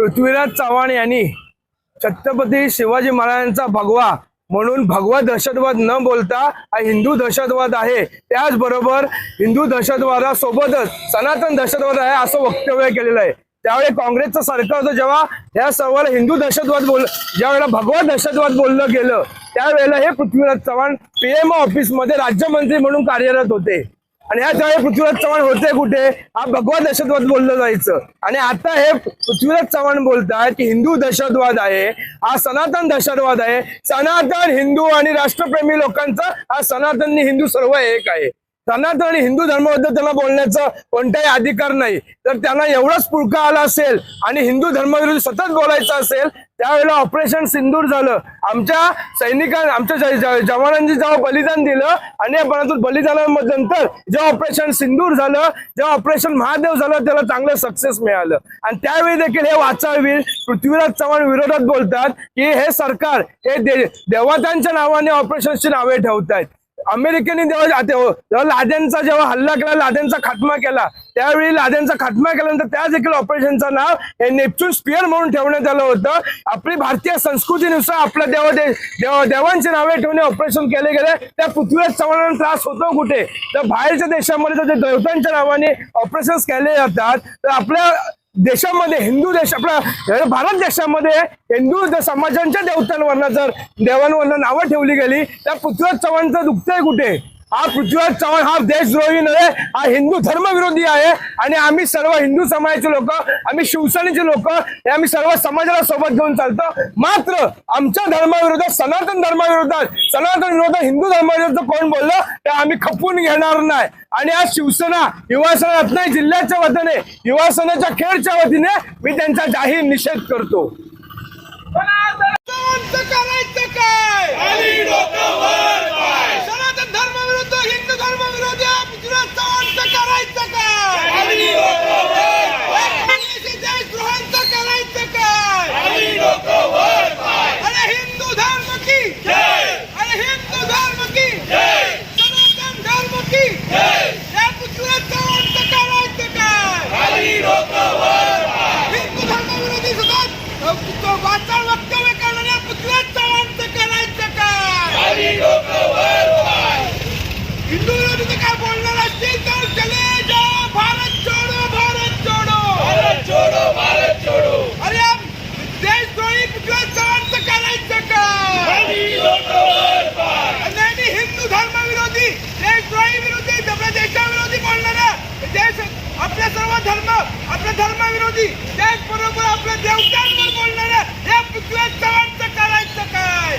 पृथ्वीराज चव्हाण यांनी छत्रपती शिवाजी महाराजांचा भगवा म्हणून भगवा दहशतवाद न बोलता हा हिंदू दहशतवाद आहे. त्याचबरोबर हिंदू दहशतवादासोबतच सनातन दहशतवाद आहे असं वक्तव्य केलेलं आहे. त्यावेळी काँग्रेसचं सरकार होतं जेव्हा या सर्वाला हिंदू दहशतवाद बोल ज्यावेळेला भगवा दहशतवाद बोललं गेलं त्यावेळेला हे पृथ्वीराज चव्हाण पीएमओ ऑफिसमध्ये राज्यमंत्री म्हणून कार्यरत होते. आणि ह्या त्यावेळी पृथ्वीराज चव्हाण होते कुठे? हा भगवा दहशतवाद बोललं जायचं. आणि आता हे पृथ्वीराज चव्हाण बोलताय की हिंदू दहशतवाद आहे हा सनातन दहशतवाद आहे. सनातन हिंदू आणि राष्ट्रप्रेमी लोकांचा हा सनातन हिंदू सर्व एक आहे. सनातन आणि हिंदू धर्माबद्दल त्यांना बोलण्याचा कोणताही अधिकार नाही. तर त्यांना एवढाच पुळका आला असेल आणि हिंदू धर्माविरुद्ध सतत बोलायचं असेल त्यावेळेला ऑपरेशन सिंदूर झालं. आमच्या सैनिकां आमच्या जवानांनी जेव्हा बलिदान दिलं आणि या परंतु बलिदानानंतर जेव्हा ऑपरेशन सिंदूर झालं जेव्हा ऑपरेशन महादेव झालं त्याला चांगलं सक्सेस मिळालं. आणि त्यावेळी देखील हे वाचावीर पृथ्वीराज चव्हाण विरोधात बोलतात की हे सरकार हे देवतांच्या नावाने ऑपरेशनची नावे ठेवतायत. अमेरिकेने जेव्हा जेव्हा लादेनचा जेव्हा हल्ला केला लादेनचा खात्मा केला त्यावेळी लादेनचा खात्मा केल्यानंतर त्या देखील ऑपरेशनचं नाव हे नेपच्यून स्पियर म्हणून ठेवण्यात आलं होतं. आपली भारतीय संस्कृतीनुसार आपल्या देवा देव देवांची नावे ठेवणे ऑपरेशन केले गेले. त्या पृथ्वीवर चव्हाणांना त्रास होतो कुठे? तर बाहेरच्या देशामध्ये जर देवतांच्या नावाने ऑपरेशन्स केले जातात. तर आपल्या देशामध्ये हिंदू देश आपला भारत देशामध्ये हिंदू समाजांच्या देवतांवरनं जर देवांवरनं नावं ठेवली गेली तर पृथ्वीराज चव्हाणचं दुखतंय कुठे? हा पृथ्वीराज चव्हाण हा देशद्रोही नव्हे हा हिंदू धर्मविरोधी आहे आणि आम्ही सर्व हिंदू समाजाचे लोक आम्ही शिवसेनेचे लोक हे आम्ही सर्व समाजाला सोबत घेऊन चालतो. मात्र आमच्या धर्माविरोधात सनातन धर्माविरोधात सनातन विरोधात हिंदू धर्माविरोधात कोण बोललं ते आम्ही खपवून घेणार नाही. आणि आज शिवसेना युवासेना रत्नागिरी जिल्ह्याच्या वतीने युवासेनेच्या खेळच्या वतीने मी त्यांचा जाहीर निषेध करतो. अ, तो आपल्या धर्माविरोधी त्याचबरोबर आपल्या देवतांवर बोलणाऱ्या या पृथ्वीराज चव्हाणचं करायचं काय?